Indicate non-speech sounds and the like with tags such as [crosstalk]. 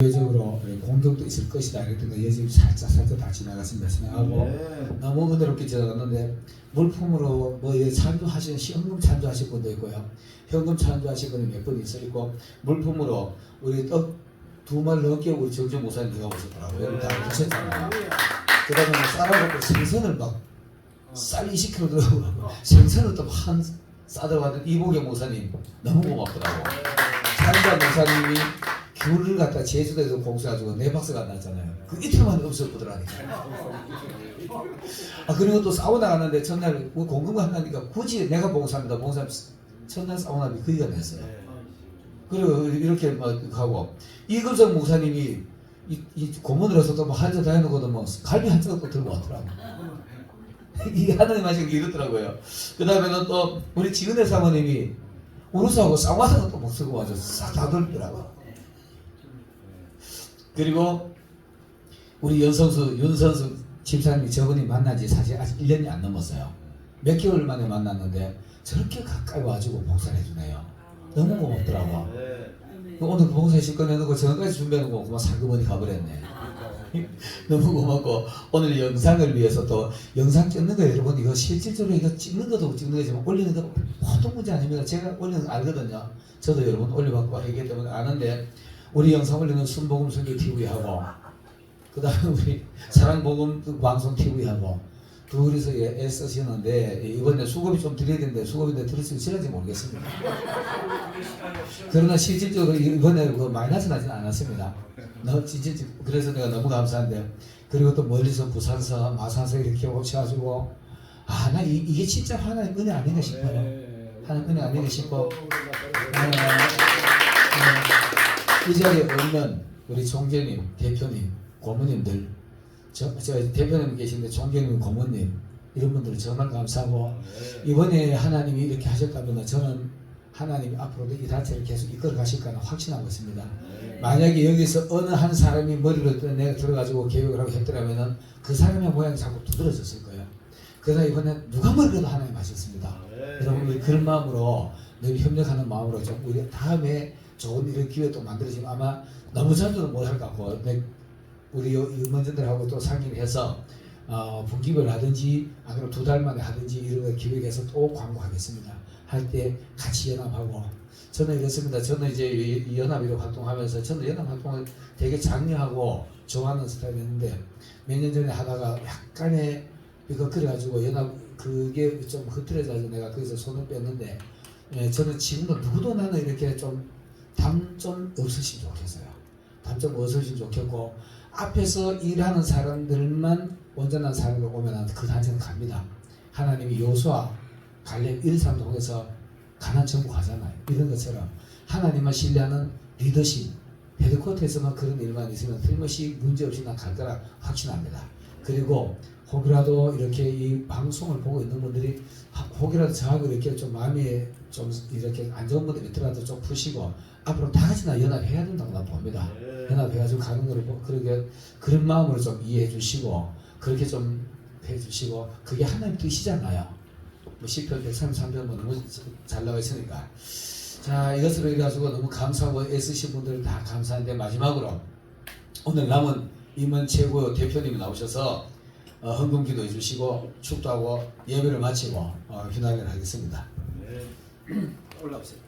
대외적으로 공격도 있을 것이다 이랬던 거 예지 살짝 살짝 다 지나갔습니다. 지나가고 네. 너무 은혜롭게 지나갔는데 물품으로 뭐 예, 찬조하신 현금 찬조하신 분도 있고요. 현금 찬조하신 분이 몇 분 있어 있고 물품으로 우리 떡두말 넘게 우리 정정 목사님 내가 오셨더라고요. 여러분 다 보셨잖아요. 그다음에 쌀하고 생선을 막쌀 20kg 들어가고 생선을 또 한 싸들어가는 이보경 목사님 너무 고맙더라고. 찬자 목사님이 귤을 갖다 제주도에서 공수해가지고 네 박스가 났잖아요. 그 이틀 만에 없어보더라니까. 아 그리고 또 사우나 갔는데 전날 뭐 공금을 한다니까 굳이 내가 봉사합니다. 봉사 첫날 사우나비 그이가 냈어요. 그리고 이렇게 막 하고 이금성 목사님이 이, 이 고문으로서 또뭐 한잔 다 해놓고도 뭐 갈비 한 잔도 또 들고 왔더라고. [laughs] 이게 하나님 하신 게 이렇더라고요. 그 다음에는 또 우리 지은혜 사모님이 우루스하고 쌍화상을 또못 쓰고 와서 싹 다 들더라고. 그리고 우리 연성수 윤선수 집사님이 저분이 만난 지 사실 아직 1년이 안 넘었어요. 몇 개월 만에 만났는데 저렇게 가까이 와주고 봉사를 해주네요. 너무 고맙더라고. 네. 오늘 봉사에 실컷내놓고 저녁까지 준비해놓고 그만 살그머니 가버렸네. [laughs] 너무 고맙고 오늘 영상을 위해서 또 영상 찍는 거 여러분 이거 실질적으로 이거 찍는 것도 찍는 거지만 올리는 거 보통 문제 아닙니다. 제가 올리는 거 알거든요. 저도 여러분 올려봤고 하기 때문에 아는데 우리 영상 올리는 순복음 선교 TV 하고 그 다음에 우리 사랑복음 방송 TV 하고 둘이서 예, 애쓰시는데 이번에 수고비 좀 드려야 되는데 수고비인데 들으시면 싫어할지 모르겠습니다. 그러나 실질적으로 이번에 그 마이너스 나지는 않았습니다. 너 진짜 그래서 내가 너무 감사한데 그리고 또 멀리서 부산서 마산서 이렇게 오셔가지고 아 나 이게 진짜 하나님 은혜 아닌가 싶어요. 네. 하나님 은혜 아닌가 싶고 네, 네. 이 자리에 오면 우리 총재님, 대표님, 고모님들 저, 저 대표님 계신데 총재님, 고모님 이런 분들 정말 감사하고 이번에 하나님이 이렇게 하셨다면 저는 하나님이 앞으로도 이 단체를 계속 이끌어 가실 거는 확신하고 있습니다. 만약에 여기서 어느 한 사람이 머리를 또 내가 들어가지고 계획을 하고 했더라면은 그 사람의 모양이 자꾸 두드러졌을 거예요. 그러나 이번에 누가 머리라도 하나님 하셨습니다. 여러분 우리 그런 마음으로 늘 협력하는 마음으로 좀 우리 다음에 좋은 이런 기회 또 만들어지면 아마 너무 자주는 못할 것 같고 내- 우리 요- 임원진들하고 또 상의해서 어, 분기별 하든지 아니면 두 달 만에 하든지 이런 거 기획해서 또 광고하겠습니다. 할 때 같이 연합하고 저는 이렇습니다. 저는 이제 연합으로 활동하면서 저는 연합 활동을 되게 장려하고 좋아하는 스타일이었는데 몇 년 전에 하다가 약간의 이거 그래가지고 연합 그게 좀 흐트러져서 내가 거기서 손을 뺐는데 예, 저는 지금도 누구도 나는 이렇게 좀 담좀 없으시면 좋겠어요. 담좀 없으시면 좋겠고 앞에서 일하는 사람들만 온전한 사람으로 오면 그 단체는 갑니다. 하나님이 요수와 갈렙 일삼 통해서 가난 천국 가잖아요. 이런 것처럼 하나님만 신뢰하는 리더십 헤드코트에서만 그런 일만 있으면 틀림없이 문제없이 난 갈 거라 확신합니다. 그리고 혹이라도 이렇게 이 방송을 보고 있는 분들이 하- 혹이라도 저하고 이렇게 좀 마음이 좀 이렇게 안 좋은 분들 있더라도 좀 푸시고 앞으로 다 같이 나 연합해야 된다고 난 봅니다. 연합해가지고 가는 거를 보- 그렇게 그런 마음으로 좀 이해해 주시고 그렇게 좀 해주시고 그게 하나님 뜻이잖아요. 뭐 시편 133편 뭐 너무 잘 나와 있으니까 자 이것으로 해가지고 너무 감사하고 애쓰신 분들 다 감사한데 마지막으로 오늘 남은 임원 최고 대표님이 나오셔서 어, 헌금 기도 해 주시고 축도하고 예배를 마치고 어, 휴나를 하겠습니다. [clears throat] 올라오세요.